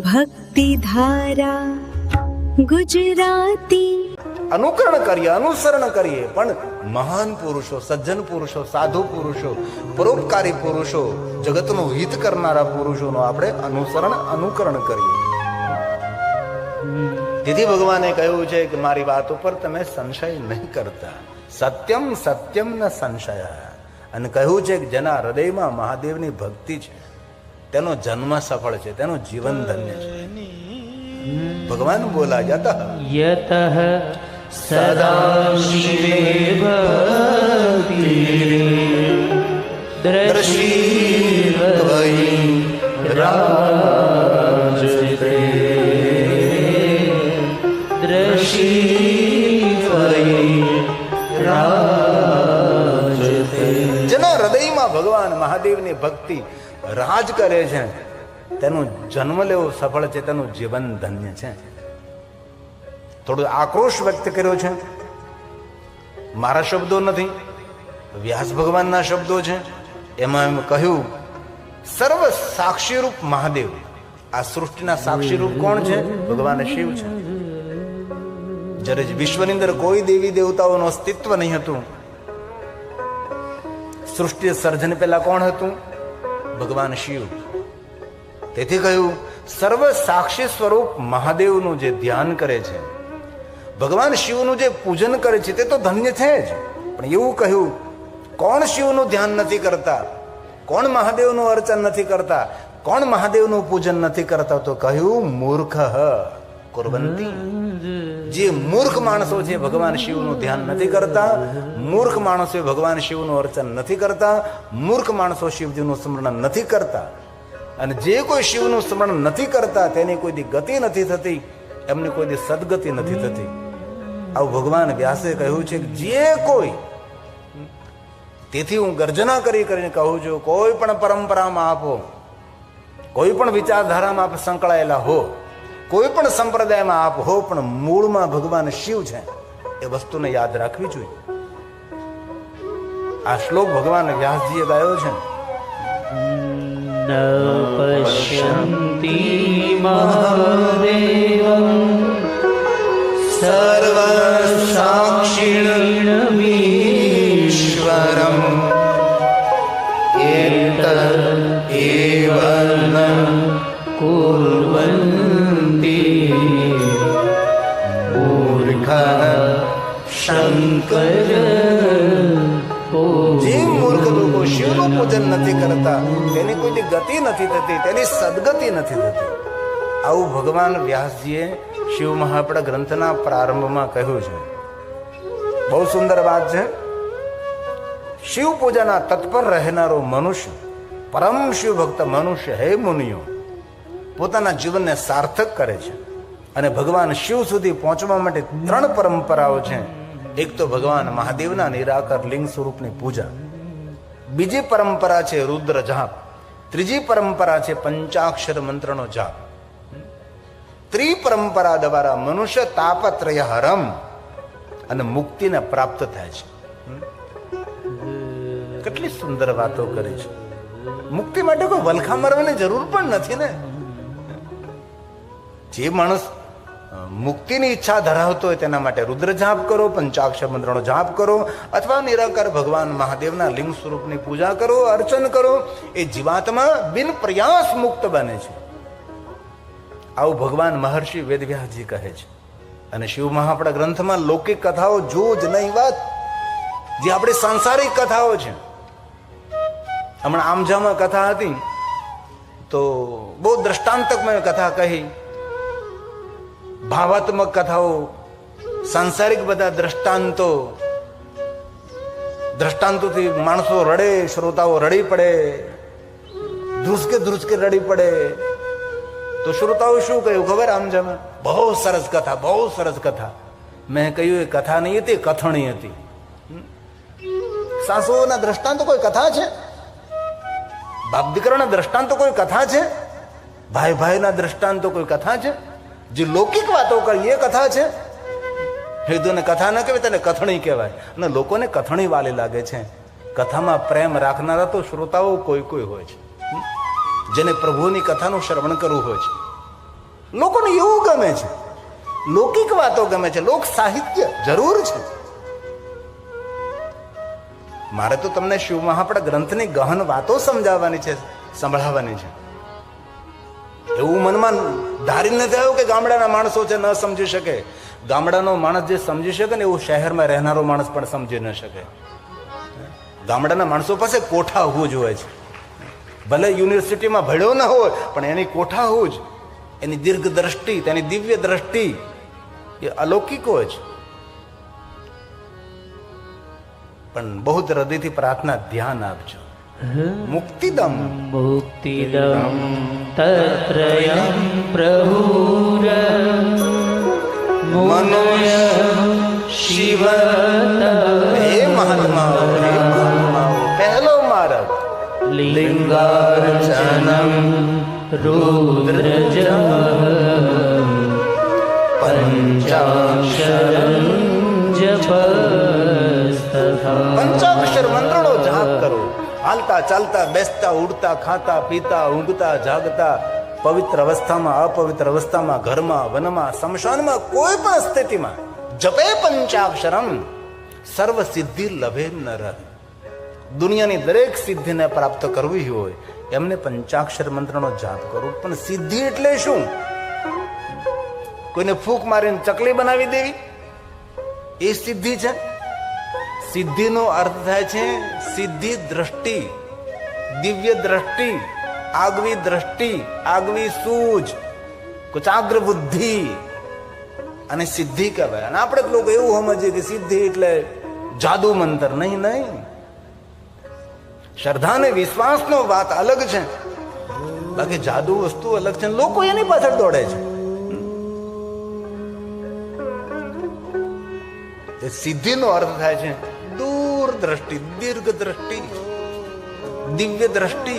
ભક્તિ ધારા ગુજરાતી અનુકરણ કરીએ અનુસરણ કરીએ પણ મહાન પુરુષો સજ્જન પુરુષો સાધુ પુરુષો પરોપકારી પુરુષો જગતનું હિત કરનારા પુરુષોનું આપણે અનુસરણ અનુકરણ કરીએ દીદી ભગવાને કહ્યું છે કે મારી વાત ઉપર તમે સંશય નહીં કરતા. સત્યમ સત્યમ ન સંશય. અને કહ્યું છે કે જેના હૃદયમાં મહાદેવની ભક્તિ છે તેનો જન્મ સફળ છે તેનું જીવન ધન્ય છે. ભગવાન બોલા યત. યત સદા શિવે ભક્તિ. ભગવાન મહાદેવની ભક્તિ રાજ કરે છે. તેનું જન્મ લેવો સફળ છે, તેનું જીવન ધન્ય છે. થોડો આક્રોશ વ્યક્ત કર્યો છે. મારા શબ્દો નથી, વ્યાસ ભગવાનના શબ્દો છે. એમાં એમ કહ્યું, સર્વ સાક્ષીરૂપ મહાદેવ. આ સૃષ્ટિના સાક્ષીરૂપ કોણ છે? ભગવાન શિવ છે. જ્યારે વિશ્વની અંદર કોઈ દેવી દેવતાઓનું અસ્તિત્વ નહીં હતું સૃષ્ટિ સર્જન પહેલા કોણ હતું? ભગવાન શિવ. તેથી કહ્યું, સર્વ સાક્ષી સ્વરૂપ મહાદેવનું જે ધ્યાન કરે છે, ભગવાન શિવનું જે પૂજન કરે છે, તે તો ધન્ય છે જ. પણ એવું કહ્યું, કોણ શિવનું ધ્યાન નથી કરતા? કોણ મહાદેવનું અર્ચન નથી કરતા? કોણ મહાદેવનું પૂજન નથી કરતા? તો કહ્યું, મૂર્ખ, કુરવંતી. જે મૂર્ખ માણસો છે, ભગવાન શિવનું ધ્યાન નથી કરતા, મૂર્ખ માણસો ભગવાન શિવનું અર્ચન નથી કરતા, મૂર્ખ માણસો શિવજીનું સ્મરણ નથી કરતા. અને જે કોઈ શિવનું સ્મરણ નથી કરતા, તેની કોઈ દી ગતિ નથી થતી, એમની કોઈ દી સદગતિ નથી થતી. આવું ભગવાન વ્યાસે કહ્યું છે કે જે કોઈ, તેથી હું ગર્જના કરી કરીને કહું છું, કોઈ પણ પરંપરામાં આપો, કોઈ પણ વિચારધારામાં આપ સંકળાયેલા હો કોઈ પણ સંપ્રદાયમાં આપ હો પણ મૂળમાં ભગવાન શિવ છે એ વસ્તુને યાદ રાખવી જોઈએ. આ શ્લોક ભગવાન વ્યાસજીએ ગાયો છે. સર્વ સાક્ષીણમીશ્વરમ શંકર જે મૂર્ખ લોકો શિવનું પૂજન નથી કરતા, તેની કોઈ ગતિ નથી થતી, તેની સદગતિ નથી થતી. આવું ભગવાન વ્યાસજીએ શિવ મહાપડા ગ્રંથના પ્રારંભમાં કહ્યું છે. બહુ સુંદર વાત છે. શિવ પૂજાના તત્પર રહેનારો મનુષ્ય, પરમ શિવ ભક્ત મનુષ્ય હે મુનિઓ, પોતાના જીવનને સાર્થક કરે છે. અને ભગવાન શિવ સુધી પહોંચવા માટે ત્રણ પરંપરાઓ છે. એક તો ભગવાન મહાદેવના નિરાકર લિંગ સ્વરૂપની પૂજા. બીજી પરંપરા છે રુદ્ર જાપ. ત્રીજી પરંપરા છે પંચાક્ષર મંત્રનો જાપ. ત્રિપરંપરા દ્વારા મનુષ્ય તાપત્રય હરમ અને મુક્તિને પ્રાપ્ત થાય છે. કેટલી સુંદર વાતો કરી છે. મુક્તિ માટે કોઈ વલખા મારવાની જરૂર પણ નથી ને? જે માણસ મુક્તિની ઈચ્છા ધરાવતો હોય તેના માટે રુદ્ર જાપ કરો પંચાક્ષર મંત્રનો જાપ કરો, અથવા નિરાકાર ભગવાન મહાદેવના લિંગ સ્વરૂપની પૂજા કરો, અર્ચન કરો, એ જીવાત્મા બિન પ્રયાસ મુક્ત બને છે. આવું ભગવાન મહર્ષિ વેદવ્યાસજી કહે છે. અને શિવ મહાપડા ગ્રંથમાં લૌકિક કથાઓ જો જ નહીં વાત. જે આપણી સાંસારિક કથાઓ છે. હમણાં આમજામાં કથા હતી, તો બહુ દ્રષ્ટાંતકમય કથા કહી ભાવાત્મક કથાઓ, સાંસારિક બધા દ્રષ્ટાંતો. દ્રષ્ટાંતોથી માણસો રડે, શ્રોતાઓ રડી પડે ધ્રુસકે ધ્રુસકે રડી પડે. તો શ્રોતાઓ શું કહ્યું ખબર આમ જમે? બહુ સરસ કથા, બહુ સરસ કથા. મેં કહ્યું એ કથા નહીં હતી કથણી હતી. સાસુઓના દ્રષ્ટાંતો કોઈ કથા છે? બાપ દીકરાના દ્રષ્ટાંતો કોઈ કથા છે? ભાઈ ભાઈના દ્રષ્ટાંતો કોઈ કથા છે? જે લૌકિક વાતો કરી, એ કથા છે? હિન્દુને કથા ન કહેવાય, તેને કથણી કહેવાય. અને લોકોને કથણી વાલી લાગે છે. કથામાં પ્રેમ રાખનારા તો શ્રોતાઓ કોઈ કોઈ હોય છે. જેને પ્રભુની કથાનું શ્રવણ કરવું હોય છે. લોકોને એવું ગમે છે. લૌકિક વાતો ગમે છે. લોક સાહિત્ય જરૂર છે. મારે તો તમને શિવ મહાપડા ગ્રંથની ગહન વાતો સમજાવવાની છે, સંભળાવવાની છે. એવું મનમાં ધારી નથી આવ્યું કે ગામડાના માણસો છે, ન સમજી શકે. ગામડાનો માણસ જે સમજી શકે ને એવું શહેરમાં રહેનારો માણસ પણ સમજી ન શકે. ગામડાના માણસો પાસે કોઠા હોવું જોઈએ છે. ભલે યુનિવર્સિટીમાં ભણ્યો ન હોય, પણ એની કોઠા હોવું જ. એની દીર્ઘ દ્રષ્ટિ, તેની દિવ્ય દ્રષ્ટિ એ અલૌકિક હોય છે. પણ બહુ જ હૃદયથી પ્રાર્થના ધ્યાન આપજો. મુક્તિદમ મુક્તિદમ તત્રયં પ્રભુર મુનય શિવ હે મહાત્માઓ પહેલો માર્ગ લિંગાર્ચનમ રુદ્રજમ પંચાક્ષરં જપસ્તથા પંચાક્ષર મંત્રનો જાપ કરો હાલતા ચાલતા, બેસતા, ઉડતા, ખાતા, પીતા, ઊંઘતા, જાગતા, પવિત્ર અવસ્થામાં, અપવિત્ર અવસ્થામાં, ઘરમાં, વનમાં સમશાનમાં કોઈ પણ સ્થિતિમાં, જપે પંચાક્ષરમ, સર્વ સિદ્ધિ લભે નર. દુનિયાની દરેક સિદ્ધિને પ્રાપ્ત કરવી હોય, એમને પંચાક્ષર મંત્રનો જાપ કરો. પણ સિદ્ધિ એટલે શું? કોઈને ફૂંક મારીને ચકલી બનાવી દેવી? એ સિદ્ધિ છે? સિદ્ધિનો અર્થ થાય છે સિદ્ધિ દ્રષ્ટિ, દિવ્ય દ્રષ્ટિ, આગવી દ્રષ્ટિ, આગવી સૂઝ, કુચાગ્ર બુદ્ધિ અને સિદ્ધિ કહેવાય. અને આપણે લોકો એવું સમજીએ કે સિદ્ધિ એટલે જાદુ મંતર. નહીં નહીં. શ્રદ્ધા અને વિશ્વાસનો વાત અલગ છે. બાકી જાદુ વસ્તુ અલગ છે. લોકો એની પાછળ દોડે છે. સિદ્ધિનો અર્થ થાય છે चतुर दृष्टि दीर्घ दृष्टि दिव्य दृष्टि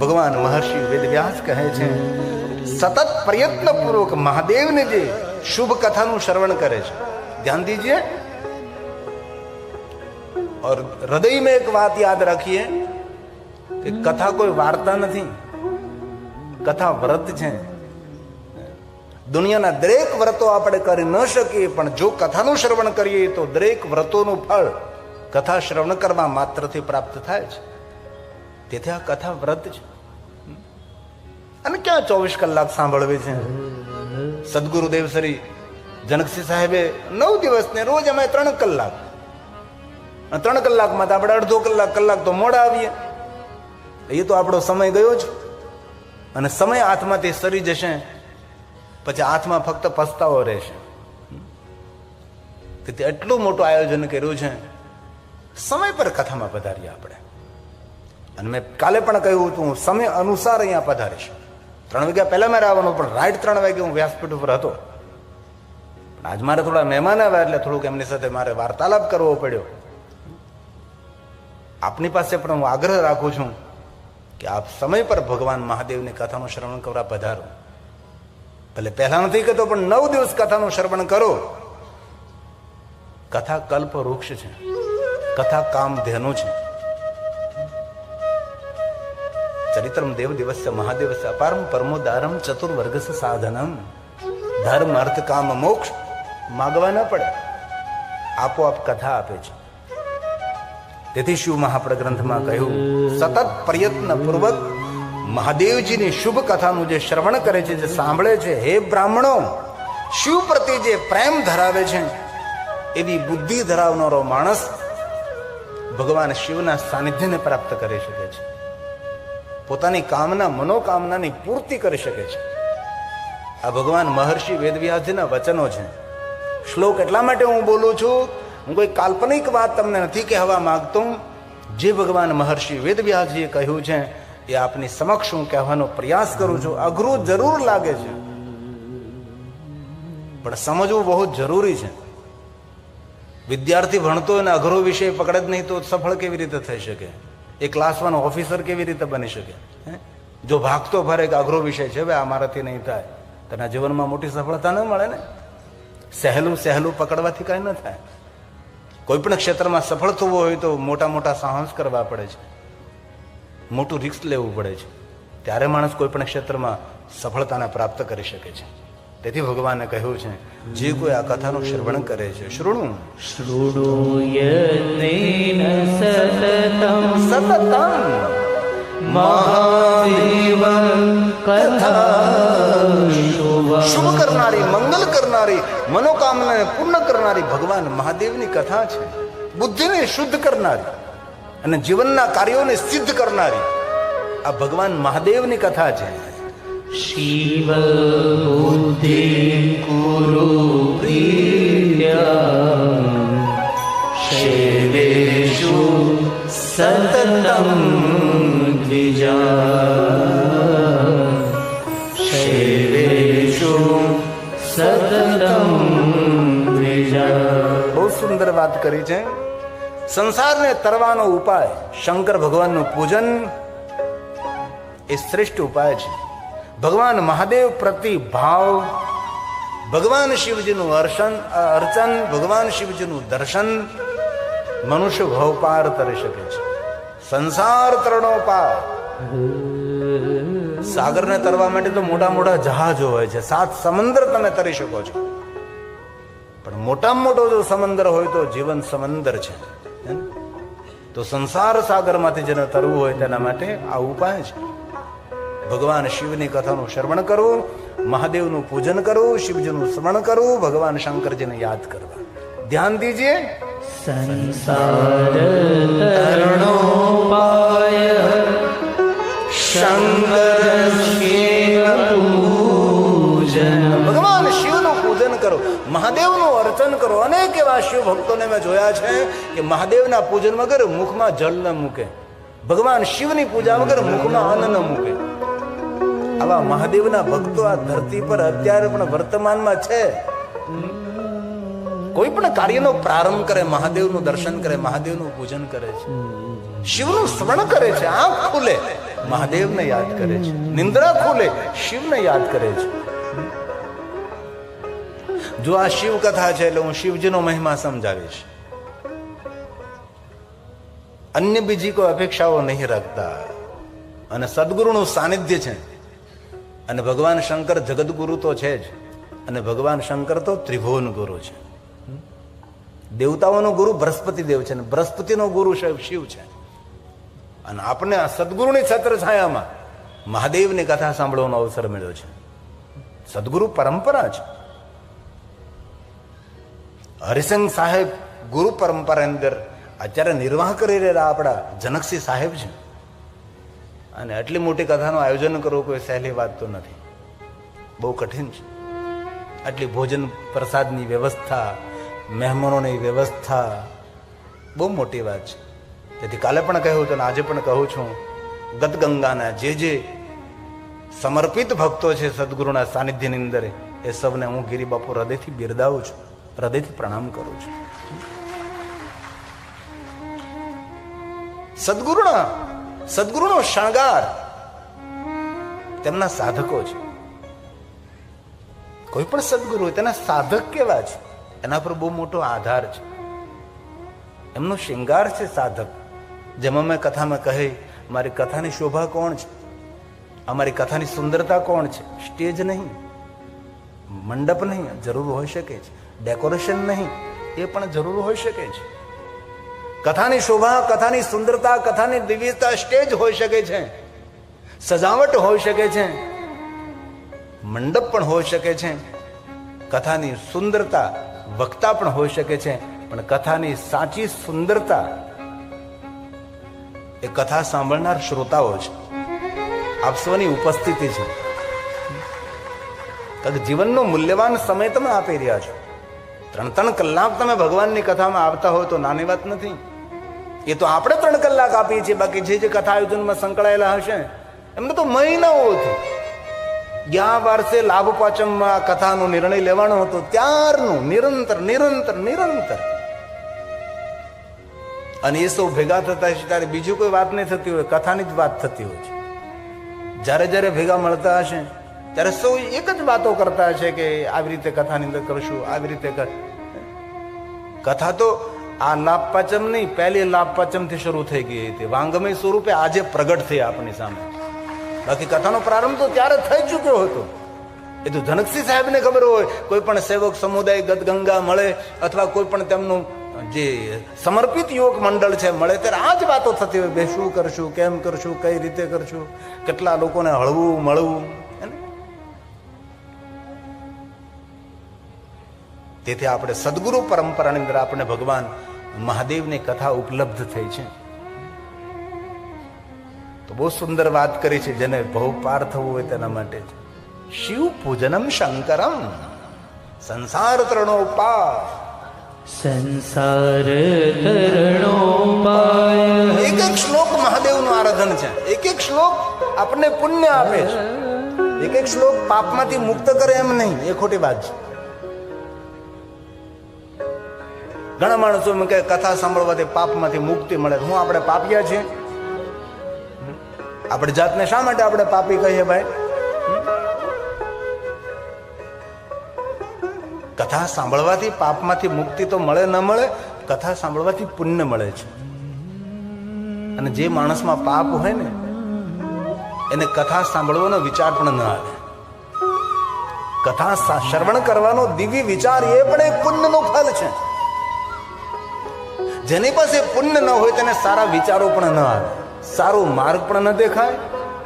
भगवान महर्षि वेद व्यास कहे सतत प्रयत्न पूर्वक महादेव ने जे शुभ कथा नु श्रवण करे छे ध्यान दीजिए और हृदय में एक बात याद रखिए कि कथा कोई वार्ता नहीं कथा व्रत छे દુનિયાના દરેક વ્રતો આપણે કરી ન શકીએ, પણ જો કથાનું શ્રવણ કરીએ તો દરેક વ્રતોનું ફળ કથા શ્રવણ કરવા માત્રથી પ્રાપ્ત થાય છે. તેથી આ કથા વ્રત છે. અને ક્યાં ચોવીસ કલાક સાંભળવી છે? સદગુરુદેવ શ્રી જનકસિંહ સાહેબે નવ દિવસને રોજ અમે ત્રણ કલાક ત્રણ કલાકમાં તો આપણે અડધો કલાક કલાક તો મોડા આવીએ. એ તો આપણો સમય ગયો જ. અને સમય હાથમાંથી સરી જશે. પછી હાથમાં ફક્ત પસ્તાવો રહેશે. તેથી એટલું મોટું આયોજન કર્યું છે. સમય પર કથામાં પધારીએ આપણે. અને મેં કાલે પણ કહ્યું હતું, હું સમય અનુસાર અહીંયા પધારીશ. ત્રણ વાગ્યા પહેલા મારે આવવાનું, પણ રાઈટ ત્રણ વાગે હું વ્યાસપીઠ ઉપર હતો. પણ આજ મારે થોડા મહેમાન આવ્યા એટલે થોડુંક એમની સાથે મારે વાર્તાલાપ કરવો પડ્યો. આપની પાસે પણ હું આગ્રહ રાખું છું કે આપ સમય પર ભગવાન મહાદેવની કથાનું શ્રવણ કરવા પધારો. ભલે પહેલા નથી કહેતો, પણ નવ દિવસ કથાનું શ્રવણ કરો. કથા કલ્પ વૃક્ષ છે. કથા કામ ધેનુ છે. ચરિત્રમ દેવ દિવસ મહાદેવસ અપારમ પરમોદારમ ચતુર્વર્ગસ સાધનમ. ધર્મ, અર્થ, કામ, મોક્ષ માગવા ન પડે. આપોઆપ કથા આપે છે. તેથી શિવ મહાપ્રગ્રંથમાં કહ્યું, સતત પ્રયત્ન પૂર્વક મહાદેવજીની શુભ કથાનું જે શ્રવણ કરે છે, જે સાંભળે છે, હે બ્રાહ્મણો શિવ પ્રત્યે જે પ્રેમ ધરાવે છે? એવી બુદ્ધિ ધરાવનારો માણસ ભગવાન શિવના સાનિધ્યને પ્રાપ્ત કરી શકે છે. પોતાની કામના, મનોકામનાની પૂર્તિ કરી શકે છે. આ ભગવાન મહર્ષિ વેદવ્યાસજીના વચનો છે. શ્લોક એટલા માટે હું બોલું છું, હું કોઈ કાલ્પનિક વાત તમને નથી કહેવા માંગતો. જે ભગવાન મહર્ષિ વેદવ્યાસજીએ કહ્યું છે એ આપની સમક્ષ હું કહેવાનો પ્રયાસ કરું છું. અઘરું જરૂર લાગે છે. પણ સમજવું બહુ જરૂરી છે. વિદ્યાર્થી ભણતો અને અઘરો વિષય પકડે જ નહીં તો સફળ કેવી રીતે થઈ શકે? એ ક્લાસ વન ઓફિસર કેવી રીતે બની શકે? જો ભાગતો ભરે કે અઘરો વિષય છે ભાઈ આ મારાથી નહીં થાય. તેના જીવનમાં મોટી સફળતા ન મળે ને? સહેલું સહેલું પકડવાથી કાંઈ ન થાય. કોઈ પણ ક્ષેત્રમાં સફળ થવું હોય તો મોટા મોટા સાહસ કરવા પડે છે. મોટું રિસ્ક લેવું પડે છે. ત્યારે માણસ કોઈ પણ ક્ષેત્રમાં સફળતાને પ્રાપ્ત કરી શકે છે. તેથી ભગવાને કહ્યું છે જે કોઈ આ કથાનું શ્રવણ કરે છે શૃણુ સતતમ સતતમ મહાદેવ કથા શુભ કરનારી મંગલ કરનારી મનોકામનાને પૂર્ણ કરનારી ભગવાન મહાદેવની કથા છે. બુદ્ધિને શુદ્ધ કરનારી. અને જીવનના કાર્યોને સિદ્ધ કરનારી આ ભગવાન મહાદેવની કથા છે. શિવ બુદ્ધિ પ્રિયા શૈવેષુ સતતમ દ્વિજા શૈવેષુ સતતમ દ્વિજા બહુ સુંદર વાત કરી છે. સંસારને તરવાનો ઉપાય શંકર ભગવાનનું પૂજન એ શ્રેષ્ઠ ઉપાય છે. ભગવાન મહાદેવ પ્રતિ ભાવ, ભગવાન શિવજીનું અર્શન અર્ચન, ભગવાન શિવજીનું દર્શન મનુષ્ય ભવ પાર તરી શકે છે. સંસાર તરણો પાર સાગરને તરવા માટે તો મોટા મોટા જહાજો હોય છે. સાત સમંદર તમે તરી શકો છો. પણ મોટામાં મોટો જો સમંદર હોય તો જીવન સમંદર છે? તો સંસાર સાગરમાંથી જેને તરવું હોય તેના માટે આ ઉપાય છે. ભગવાન શિવની કથાનું શ્રવણ કરવું, મહાદેવનું પૂજન કરવું, શિવજીનું સ્મરણ કરવું, ભગવાન શંકરજીને યાદ કરવા. ધ્યાન દીજીએ સંસાર શંકર મહાદેવનું અર્ચન કરો. અનેક એવા શિવ ભક્તોને મેં જોયા છે કે મહાદેવના પૂજન વગર મુખમાં જલ ન મૂકે. ભગવાન શિવની પૂજા વગર મુખમાં અન્ન ન મૂકે. આવા મહાદેવના ભક્તો આ ધરતી પર અત્યારે પણ વર્તમાનમાં છે. કોઈ પણ કાર્યનો પ્રારંભ કરે, મહાદેવનું દર્શન કરે, મહાદેવનું પૂજન કરે છે. શિવનું સ્મરણ કરે છે, આંખ ખુલે, મહાદેવને યાદ કરે છે. નિંદ્રા ખુલે, શિવને યાદ કરે છે. જો આ શિવ કથા છે એટલે હું શિવજીનો મહિમા સમજાવીશ. અન્ય બીજી કોઈ અપેક્ષાઓ નહીં રાખતા. અને સદગુરુનું સાનિધ્ય છે. અને ભગવાન શંકર જગદગુરુ તો છે જ. અને ભગવાન શંકર તો ત્રિભુવન ગુરુ છે. દેવતાઓનો ગુરુ બૃહસ્પતિ દેવ છે અને બૃહસ્પતિનો ગુરુ શિવ છે. અને આપણને આ સદગુરુની છત્ર છાયામાં મહાદેવની કથા સાંભળવાનો અવસર મળ્યો છે. સદગુરુ પરંપરા છે. હરિસંગ સાહેબ ગુરુ પરંપરા અંદર અત્યારે નિર્વાહ કરી રહેલા આપણા જનકસિંહ સાહેબ છે. અને આટલી મોટી કથાનું આયોજન કરવું કોઈ સહેલી વાત તો નથી. બહુ કઠિન છે. આટલી ભોજન પ્રસાદની વ્યવસ્થા, મહેમાનોની વ્યવસ્થા, બહુ મોટી વાત છે. તેથી કાલે પણ કહ્યું હતું અને આજે પણ કહું છું, ગદગંગાના જે જે સમર્પિત ભક્તો છે સદગુરુના સાનિધ્યની અંદર, એ સૌને હું ગિરિબાપુ હૃદયથી બિરદાવું છું. હૃદયથી પ્રણામ કરું છું. સદગુરુના, સદગુરુનો શણગાર તેમના સાધકો છે. કોઈ પણ સદગુરુ તેના સાધક કેવા છે? એના પર બહુ મોટો આધાર છે. એમનો શિંગાર છે સાધક. જેમાં મેં કથામાં કહે મારી કથાની શોભા કોણ છે? અમારી કથાની સુંદરતા કોણ છે? સ્ટેજ નહીં. મંડપ નહીં, જરૂર હોઈ શકે છે. ડેકોરેશન નહીં, એ પણ જરૂર હોઈ શકે છે. કથાની શોભા, કથાની સુંદરતા, કથાની દિવ્યતા સ્ટેજ હોઈ શકે છે. સજાવટ હોઈ શકે છે. મંડપ પણ હોઈ શકે છે. કથાની સુંદરતા વક્તા પણ હોઈ શકે છે. પણ કથાની સાચી સુંદરતા એ કથા સાંભળનાર શ્રોતાઓ છે. આપ સૌની ઉપસ્થિતિ છે. જીવનનો મૂલ્યવાન સમય તમે આપી રહ્યા છો. ત્રણ ત્રણ કલાક તમે ભગવાનની કથામાં આવતા હોય તો નાની વાત નથી. એ તો આપણે ત્રણ કલાક આપીએ છીએ, બાકી જે જે કથા આયોજનમાં સંકળાયેલા હશે, એમને તો મહિનાઓથી ગયા વર્ષે લાભ પાચમમાં કથાનો નિર્ણય લેવાનો હતો, ત્યારનું નિરંતર નિરંતર નિરંતર. અને એ સૌ ભેગા થતા હશે ત્યારે બીજું કોઈ વાત નહીં થતી હોય, કથાની જ વાત થતી હોય છે. જ્યારે જ્યારે ભેગા મળતા હશે ત્યારે સૌ એક જ વાતો કરતા છે કે આવી રીતે કથાની અંદર કરશું, આવી રીતે કથા તો આ લાભ પાચમ નહીં, પહેલી લાભ પાચમથી શરૂ થઈ ગઈ હતી. વાંગમય સ્વરૂપે આજે પ્રગટ થઈ આપણી સામે. બાકી કથાનો પ્રારંભ તો ત્યારે થઈ ચૂક્યો હતો. એ તો જનકસિંહ સાહેબને ખબર હોય, કોઈ પણ સેવક સમુદાય ગદગંગા મળે અથવા કોઈ પણ તેમનું જે સમર્પિત યુવક મંડળ છે, મળે ત્યારે આ જ વાતો થતી હોય બે શું કરશું, કેમ કરશું, કઈ રીતે કરશું, કેટલા લોકોને હળવું, મળવું? તેથી આપણે સદગુરુ પરંપરાની અંદર આપણે ભગવાન મહાદેવની કથા ઉપલબ્ધ થઈ છે. તો બહુ સુંદર વાત કરી છે જેને બહુ પાર થવું હોય તેના માટે શિવ પૂજનમ શંકરમ સંસાર તૃણોપા સંસાર તરણો એક એક શ્લોક મહાદેવનું આરાધન છે. એક એક શ્લોક આપણને પુણ્ય આપે છે. એક એક શ્લોક પાપમાંથી મુક્ત કરે એમ નહીં. એ ખોટી વાત છે. ઘણા માણસો એમ કથા સાંભળવાથી પાપમાંથી મુક્તિ મળે. હું આપણે પાપિયા છીએ. આપણે જાતને શા માટે આપણે પાપી કહીએ ભાઈ? કથા સાંભળવાથી પાપમાંથી મુક્તિ તો મળે, ન મળે, કથા સાંભળવાથી પુણ્ય મળે છે. અને જે માણસમાં પાપ હોય ને, એને કથા સાંભળવાનો વિચાર પણ ન આવે. કથા શ્રવણ કરવાનો દિવ્ય વિચાર એ પણ એક પુણ્યનો ફલ છે. જેની પાસે પુણ્ય ન હોય તેને સારા વિચારો પણ ન આવે. સારો માર્ગ પણ ન દેખાય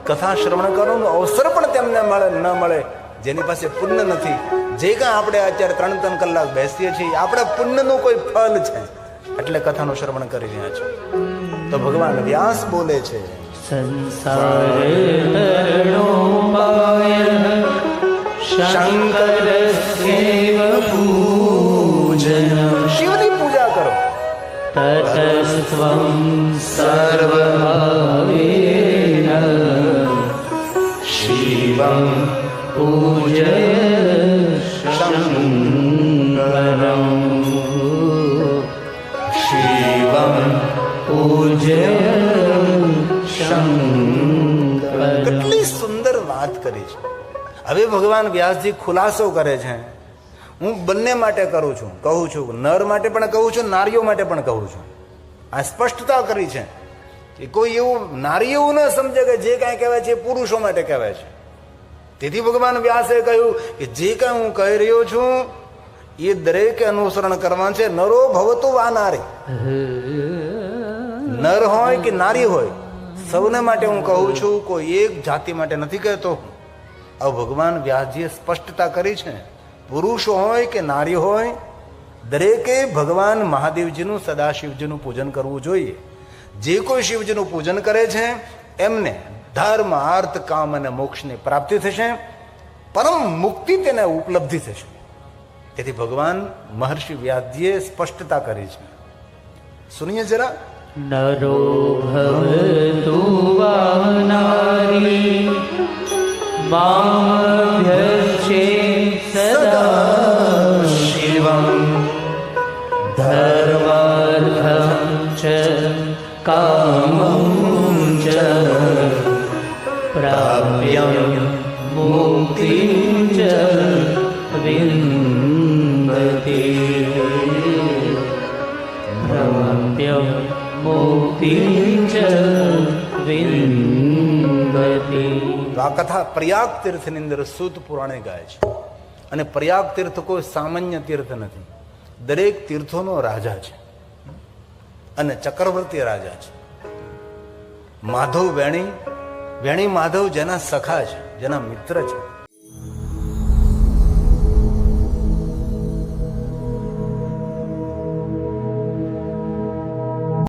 કથા શ્રવણ કરવાનો અવસર પણ તેમને મળે ન મળે જેની પાસે પુણ્ય નથી. જે કાંઈ આપણે અત્યારે ત્રણ ત્રણ કલાક બેસીએ છીએ આપણે પુણ્યનું કોઈ ફલ છે. એટલે કથાનું શ્રવણ કરી રહ્યા છે. તો ભગવાન વ્યાસ બોલે છે સંસાર શિવં પૂજય શંકર કેટલી સુંદર વાત કરી છે. હવે ભગવાન વ્યાસજી ખુલાસો કરે છે. હું બંને માટે કરું છું. કહું છું. નર માટે પણ કહું છું, નારીઓ માટે પણ કહું છું. આ સ્પષ્ટતા કરી છે કે કોઈ એવું નારી એવું ન સમજે કે જે કાંઈ કહેવાય છે એ પુરુષો માટે કહેવાય છે. તેથી ભગવાન વ્યાસે કહ્યું કે જે કાંઈ હું કહી રહ્યો છું, એ દરેકે અનુસરણ કરવાનું છે. નરો ભવતો વા નારી. નર હોય કે નારી હોય, સૌને માટે હું કહું છું, કોઈ એક જાતિ માટે નથી કહેતો હવે ભગવાન વ્યાસજીએ સ્પષ્ટતા કરી છે. પુરુષ હોય કે નારી હોય દરેકે ભગવાન મહાદેવજીનું, સદાશિવજીનું પૂજન કરવું જોઈએ. જે કોઈ શિવજીનું પૂજન કરે છે, એમને ધર્મ, અર્થ, કામ અને મોક્ષની પ્રાપ્તિ થશે, પરમ મુક્તિ તેને ઉપલબ્ધિ થશે. તેથી ભગવાન મહર્ષિ વ્યાસજીએ સ્પષ્ટતા કરી છે. સુનિયે જરા? નરો સદા મુક્તિં ચ વિંદતિ પ્રાપ્ય મુક્તિં ચ વિંદતિ આ કથા પ્રયાગ તીર્થની અંદર સૂત પુરાણે ગાય છે અને પ્રયાગ તીર્થ કોઈ સામાન્ય તીર્થ નથી દરેક તીર્થોનો રાજા છે અને ચક્રવર્તી રાજા છે. માધવ વેણી વેણી માધવ જેના સખા છે જેના મિત્ર છે.